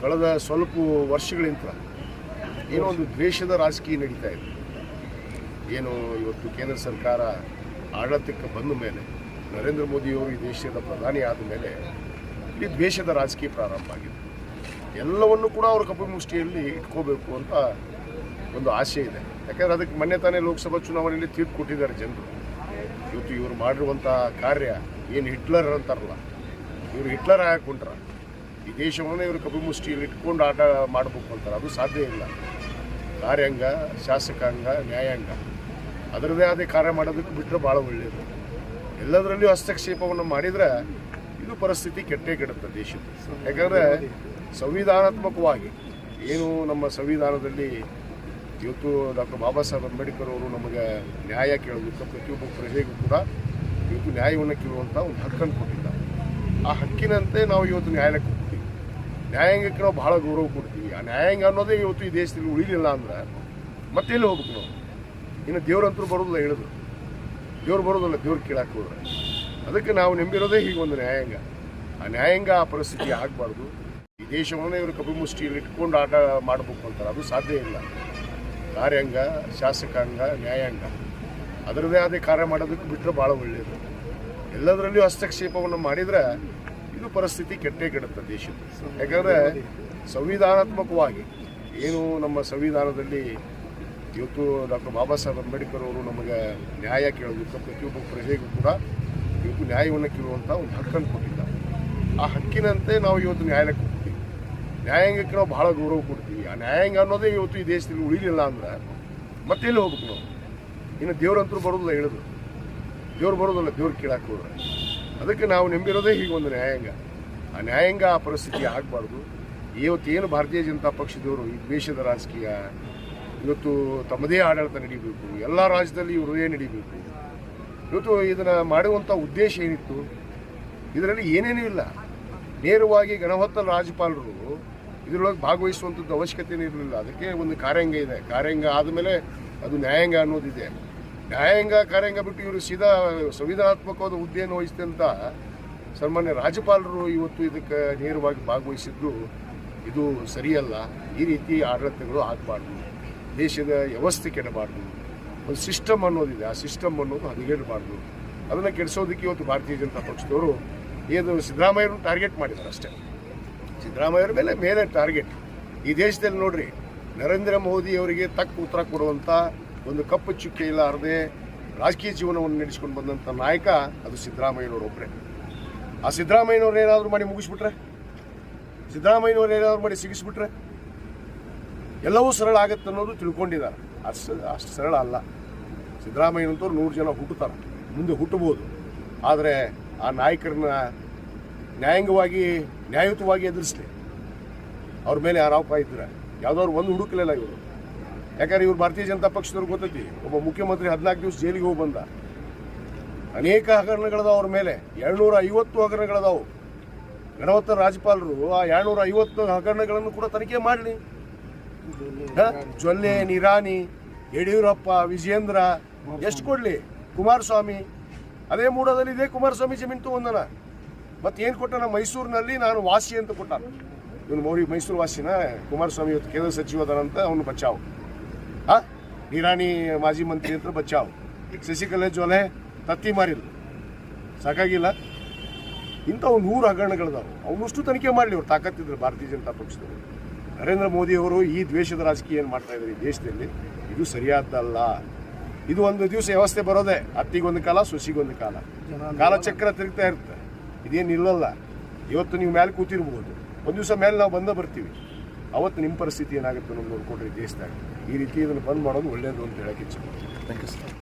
ಕಳೆದ ಸ್ವಲ್ಪ ವರ್ಷಗಳಿಂದ ಏನೋ ಒಂದು ದ್ವೇಷದ ರಾಜಕೀಯ ನಡೀತಾ ಇದೆ. ಏನು ಇವತ್ತು ಕೇಂದ್ರ ಸರ್ಕಾರ ಆಡಳಿತಕ್ಕೆ ಬಂದ ಮೇಲೆ, ನರೇಂದ್ರ ಮೋದಿಯವರು ಈ ದೇಶದ ಪ್ರಧಾನಿ ಆದ ಮೇಲೆ ಈ ದ್ವೇಷದ ರಾಜಕೀಯ ಪ್ರಾರಂಭ ಆಗಿದೆ. ಎಲ್ಲವನ್ನು ಕೂಡ ಅವರು ಕಪ್ಪು ಮುಷ್ಟಿಯಲ್ಲಿ ಇಟ್ಕೋಬೇಕು ಅಂತ ಒಂದು ಆಸೆ ಇದೆ. ಯಾಕಂದರೆ ಅದಕ್ಕೆ ಮೊನ್ನೆ ತಾನೇ ಲೋಕಸಭಾ ಚುನಾವಣೆಯಲ್ಲಿ ತೀರ್ಪು ಕೊಟ್ಟಿದ್ದಾರೆ ಜನರು. ಇವತ್ತು ಇವರು ಮಾಡಿರುವಂಥ ಕಾರ್ಯ ಏನು ಹಿಟ್ಲರ್ ಅಂತಾರಲ್ಲ, ಇವರು ಹಿಟ್ಲರ್ ಹಾಕೊಂಡ್ರ ಈ ದೇಶವನ್ನು ಇವರು ಕಪಿಮುಷ್ಟಿಯಲ್ಲಿ ಮುಷ್ಟಿಯಲ್ಲಿ ಇಟ್ಕೊಂಡು ಆಟ ಮಾಡಬೇಕು ಅಂತಾರೆ. ಅದು ಸಾಧ್ಯ ಇಲ್ಲ. ಕಾರ್ಯಾಂಗ, ಶಾಸಕಾಂಗ, ನ್ಯಾಯಾಂಗ. ಅದರದೇ ಆದ ಕಾರ್ಯ ಮಾಡೋದಕ್ಕೆ ಬಿಟ್ಟರೆ ಭಾಳ ಒಳ್ಳೆಯದು ಎಲ್ಲದರಲ್ಲಿಯೂ ಹಸ್ತಕ್ಷೇಪವನ್ನು ಮಾಡಿದರೆ ಇದು ಪರಿಸ್ಥಿತಿ ಕೆಟ್ಟೇ ಕೆಡುತ್ತೆ ದೇಶದ ಯಾಕಂದರೆ ಸಂವಿಧಾನಾತ್ಮಕವಾಗಿ ಏನು ನಮ್ಮ ಸಂವಿಧಾನದಲ್ಲಿ ಇವತ್ತು ಡಾಕ್ಟರ್ ಬಾಬಾ ಸಾಹೇಬ್ ಅಂಬೇಡ್ಕರ್ ಅವರು ನಮಗೆ ನ್ಯಾಯ ಕೇಳೋದಕ್ಕೆ ಪ್ರತಿಯೊಬ್ಬ ಪ್ರಜೆಗೂ ಕೂಡ ಇವತ್ತು ನ್ಯಾಯವನ್ನು ಕೇಳುವಂಥ ಒಂದು ಹಕ್ಕನ್ನು ಕೊಟ್ಟಿದ್ದಾರೆ. ಆ ಹಕ್ಕಿನಂತೆ ನಾವು ಇವತ್ತು ನ್ಯಾಯಾಲಯಕ್ಕೆ ನ್ಯಾಯಾಂಗಕ್ಕೆ ನಾವು ಬಹಳ ಗೌರವ ಕೊಡ್ತೀವಿ. ಆ ನ್ಯಾಯಾಂಗ ಅನ್ನೋದೇ ಇವತ್ತು ಈ ದೇಶದಲ್ಲಿ ಉಳಿಲಿಲ್ಲ ಅಂದ್ರೆ ಮತ್ತೆ ಎಲ್ಲಿ ಹೋಗ್ಬೇಕು ನಾವು? ಇನ್ನು ದೇವ್ರಂತರೂ ಬರೋದಿಲ್ಲ ಹೇಳಿದ್ರು. ದೇವ್ರು ಬರೋದಿಲ್ಲ ದೇವ್ರು ಕೇಳಕ್ಕೆ ಹೋದ್ರೆ. ಅದಕ್ಕೆ ನಾವು ನಂಬಿರೋದೇ ಹೀಗೆ ಒಂದು ನ್ಯಾಯಾಂಗ. ಆ ನ್ಯಾಯಾಂಗ ಆ ಪರಿಸ್ಥಿತಿ ಆಗಬಾರ್ದು. ಈ ದೇಶವನ್ನೇ ಇವರು ಕಪಿ ಮುಷ್ಟಿಯಲ್ಲಿ ಇಟ್ಕೊಂಡು ಆಟ ಮಾಡಬೇಕು ಅಂತಾರೆ. ಅದು ಸಾಧ್ಯ ಇಲ್ಲ. ಕಾರ್ಯಾಂಗ, ಶಾಸಕಾಂಗ, ನ್ಯಾಯಾಂಗ. ಅದರದೇ ಆದ ಕಾರ್ಯ ಮಾಡೋದಕ್ಕೆ ಬಿಟ್ಟರೆ ಭಾಳ ಒಳ್ಳೆಯದು ಎಲ್ಲದರಲ್ಲಿಯೂ ಹಸ್ತಕ್ಷೇಪವನ್ನು ಮಾಡಿದರೆ ಇದು ಪರಿಸ್ಥಿತಿ ಕೆಟ್ಟೇ ಕೆಡುತ್ತೆ ದೇಶದ ಯಾಕಂದರೆ ಸಂವಿಧಾನಾತ್ಮಕವಾಗಿ ಏನು ನಮ್ಮ ಸಂವಿಧಾನದಲ್ಲಿ ಇವತ್ತು ಡಾಕ್ಟರ್ ಬಾಬಾ ಸಾಹೇಬ್ ಅಂಬೇಡ್ಕರ್ ಅವರು ನಮಗೆ ನ್ಯಾಯ ಕೇಳೋದಕ್ಕೆ ಪ್ರತಿಯೊಬ್ಬ ಪ್ರಜೆಗೂ ಕೂಡ ಇವತ್ತು ನ್ಯಾಯವನ್ನು ಕೇಳುವಂಥ ಒಂದು ಹಕ್ಕನ್ನು ಕೊಟ್ಟಿದ್ದ ಆ ಹಕ್ಕಿನಂತೆ ನಾವು ಇವತ್ತು ನ್ಯಾಯಾಲಯಕ್ಕೆ ಹೋಗ್ತೀವಿ. ನ್ಯಾಯಾಂಗಕ್ಕೆ ನಾವು ಬಹಳ ಗೌರವ ಕೊಡ್ತೀವಿ. ಆ ನ್ಯಾಯಾಂಗ ಅನ್ನೋದೇ ಇವತ್ತು ಈ ದೇಶದಲ್ಲಿ ಉಳಿಲಿಲ್ಲ ಅಂದ್ರೆ ಮತ್ತೆಲ್ಲಿ ಹೋಗ್ಬೇಕು ನಾವು? ಇನ್ನು ದೇವ್ರಂತರೂ ಬರೋದಿಲ್ಲ ಹೇಳಿದ್ರು ದೇವ್ರು ಬರೋದಲ್ಲ ದೇವ್ರು ಕೇಳಕ್ಕೆ ಹೋದ್ರೆ. ಅದಕ್ಕೆ ನಾವು ನಂಬಿರೋದೇ ಒಂದು ನ್ಯಾಯಾಂಗ. ಆ ನ್ಯಾಯಾಂಗ ಆ ಪರಿಸ್ಥಿತಿ ಆಗಬಾರ್ದು. ಇವತ್ತೇನು ಭಾರತೀಯ ಜನತಾ ಪಕ್ಷದವರು ಈ ದ್ವೇಷದ ರಾಜಕೀಯ ಇವತ್ತು ತಮ್ಮದೇ ಆಡಳಿತ ನಡೀಬೇಕು, ಎಲ್ಲ ರಾಜ್ಯದಲ್ಲಿ ಇವರದೇ ನಡೀಬೇಕು. ಇವತ್ತು ಇದನ್ನು ಮಾಡುವಂಥ ಉದ್ದೇಶ ಏನಿತ್ತು? ಇದರಲ್ಲಿ ಏನೇನೂ ಇಲ್ಲ. ನೇರವಾಗಿ ಗಣಹೊತ್ತ ರಾಜ್ಯಪಾಲರು ಇದರೊಳಗೆ ಭಾಗವಹಿಸುವಂಥದ್ದು ಅವಶ್ಯಕತೆನೇ ಇರಲಿಲ್ಲ. ಅದಕ್ಕೆ ಒಂದು ಕಾರ್ಯಾಂಗ ಇದೆ. ಕಾರ್ಯಾಂಗ ಆದಮೇಲೆ ಅದು ನ್ಯಾಯಾಂಗ ಅನ್ನೋದಿದೆ. ನ್ಯಾಯಾಂಗ ಕಾರ್ಯಾಂಗ ಬಿಟ್ಟು ಇವರು ಸೀದಾ ಸಂವಿಧಾನಾತ್ಮಕವಾದ ಹುದ್ದೆಯನ್ನು ವಹಿಸಿದೆ ಅಂತ ಸನ್ಮಾನ್ಯ ರಾಜ್ಯಪಾಲರು ಇವತ್ತು ಇದಕ್ಕೆ ನೇರವಾಗಿ ಭಾಗವಹಿಸಿದ್ದು, ಇದು ಸರಿಯಲ್ಲ. ಈ ರೀತಿ ಆಡಳಿತಗಳು ಆಗಬಾರ್ದು. ದೇಶದ ವ್ಯವಸ್ಥೆ ಕೆಡಬಾರ್ದು. ಒಂದು ಸಿಸ್ಟಮ್ ಅನ್ನೋದಿದೆ. ಆ ಸಿಸ್ಟಮ್ ಅನ್ನೋದು ಹದಗೆಡಬಾರ್ದು ಅದನ್ನು ಕೆಡಿಸೋದಕ್ಕೆ ಇವತ್ತು ಭಾರತೀಯ ಜನತಾ ಪಕ್ಷದವರು ಏನು ಸಿದ್ದರಾಮಯ್ಯರನ್ನು ಟಾರ್ಗೆಟ್ ಮಾಡಿದ್ದಾರೆ ಅಷ್ಟೇ. ಸಿದ್ದರಾಮಯ್ಯವ್ರ ಮೇಲೆ ಮೇಲೆ ಟಾರ್ಗೆಟ್. ಈ ದೇಶದಲ್ಲಿ ನೋಡ್ರಿ, ನರೇಂದ್ರ ಮೋದಿ ಅವರಿಗೆ ತಕ್ಕ ಉತ್ತರ ಕೊಡುವಂಥ ಒಂದು ಕಪ್ಪು ಚುಕ್ಕೆ ಇಲ್ಲಾರದೆ ರಾಜಕೀಯ ಜೀವನವನ್ನು ನಡೆಸ್ಕೊಂಡು ಬಂದಂಥ ನಾಯಕ ಅದು ಸಿದ್ದರಾಮಯ್ಯನವರು ಒಬ್ಬರೇ. ಆ ಸಿದ್ದರಾಮಯ್ಯನವ್ರು ಏನಾದರೂ ಮಾಡಿ ಮುಗಿಸ್ಬಿಟ್ರೆ? ಸಿದ್ದರಾಮಯ್ಯನವ್ರು ಏನಾದರೂ ಮಾಡಿ ಸಿಗಿಸ್ಬಿಟ್ರೆ? ಎಲ್ಲವೂ ಸರಳ ಆಗತ್ತೆ ಅನ್ನೋದು ತಿಳ್ಕೊಂಡಿದ್ದಾರೆ. ಅಷ್ಟು ಅಷ್ಟು ಸರಳ ಅಲ್ಲ. ಸಿದ್ದರಾಮಯ್ಯನಂತವ್ರು ನೂರು ಜನ ಹುಟ್ಟುತ್ತಾರೆ. ಮುಂದೆ ಹುಟ್ಟಬೋದು. ಆದರೆ ಆ ನಾಯಕರನ್ನ ನ್ಯಾಯಾಂಗವಾಗಿ, ನ್ಯಾಯಯುತವಾಗಿ ಎದುರಿಸಲಿ. ಅವ್ರ ಮೇಲೆ ಆರೋಪ ಇದ್ರೆ, ಯಾವ್ದಾದ್ರು ಒಂದು ಹುಡುಕಲಿಲ್ಲ ಇವರು. ಯಾಕಂದ್ರೆ ಇವ್ರು ಭಾರತೀಯ ಜನತಾ ಪಕ್ಷದವ್ರು ಗೊತ್ತೈತಿ. ಒಬ್ಬ ಮುಖ್ಯಮಂತ್ರಿ ಹದಿನಾಲ್ಕು ದಿವಸ ಜೈಲಿಗೆ ಹೋಗಿ ಬಂದ. ಅನೇಕ ಹಗರಣಗಳದಾವ ಅವ್ರ ಮೇಲೆ. ಎರಡ್ನೂರ ಐವತ್ತು ಹಗರಣಗಳದಾವು. ಗಣವತ್ತ ರಾಜ್ಯಪಾಲರು ಆ ಎರಡ್ನೂರ ಐವತ್ತು ಹಗರಣಗಳನ್ನು ಕೂಡ ತನಿಖೆ ಮಾಡಲಿ. ಜೊಲ್ಲೆ ನಿರಾನಿ ಯಡಿಯೂರಪ್ಪ ವಿಜೇಂದ್ರ ಎಷ್ಟು ಕೊಡ್ಲಿ? ಕುಮಾರಸ್ವಾಮಿ. ಅದೇ ಮೂಡದಲ್ಲಿ ಇದೇ ಕುಮಾರಸ್ವಾಮಿ ಜಮೀನು ತಗೊಂಡನ. ಮತ್ತೆ ಏನು ಕೊಟ್ಟನ? ಮೈಸೂರಿನಲ್ಲಿ ನಾನು ವಾಸಿ ಅಂತ ಕೊಟ್ಟ ಇವನು ಮೌರಿ ಮೈಸೂರು ವಾಸಿನ. ಕುಮಾರಸ್ವಾಮಿ ಇವತ್ತು ಕೇಂದ್ರ ಸಚಿವ ಅದಾನಂತ ಅವನು ಬಚಾವ್. ಹಾ? ನಿರಾಣಿ ಮಾಜಿ ಮಂತ್ರಿ ಅಂತ ಬಚಾವ್ ಶಶಿಕಲಾ ಜೊಲೆ ತತ್ತಿ ಮಾರಿಲ್ಲ ಸಾಕಾಗಿಲ್ಲ. ಇಂಥವು ನೂರು ಹಗರಣಗಳಿದಾವೆ. ಅವನಷ್ಟು ತನಿಖೆ ಮಾಡಲಿ ಅವ್ರು ತಾಕತ್ತಿದ್ರು ಭಾರತೀಯ ಜನತಾ ಪಕ್ಷದವರು. ನರೇಂದ್ರ ಮೋದಿಯವರು ಈ ದ್ವೇಷದ ರಾಜಕೀಯ ಏನು ಮಾಡ್ತಾ ಇದ್ದಾರೆ ಈ ದೇಶದಲ್ಲಿ, ಇದು ಸರಿಯಾದ್ದಲ್ಲ. ಇದು ಒಂದು ದಿವಸ ವ್ಯವಸ್ಥೆ ಬರೋದೇ ಅತ್ತಿಗೊಂದು ಕಾಲ, ಸೊಸಿಗೊಂದು ಕಾಲ. ಕಾಲಚಕ್ರ ತಿರುಗ್ತಾ ಇರುತ್ತೆ. ಇದೇನು ಇಲ್ಲಲ್ಲ. ಇವತ್ತು ನೀವು ಮೇಲೆ ಕೂತಿರ್ಬೋದು. ಒಂದು ದಿವಸ ಮೇಲೆ ನಾವು ಬಂದ ಬರ್ತೀವಿ. ಅವತ್ತು ನಿಮ್ಮ ಪರಿಸ್ಥಿತಿ ಏನಾಗುತ್ತೆ ಅನ್ನೋದು ನೋಡ್ಕೊಂಡ್ರೆ ದೇಶದಾಗ ಈ ರೀತಿ ಇದನ್ನು ಬಂದ್ ಮಾಡೋದು ಒಳ್ಳೆಯದು ಅಂತ ಹೇಳಕ್ಕೆ ಇಚ್ಛೆ ಥ್ಯಾಂಕ್ ಯು ಸರ್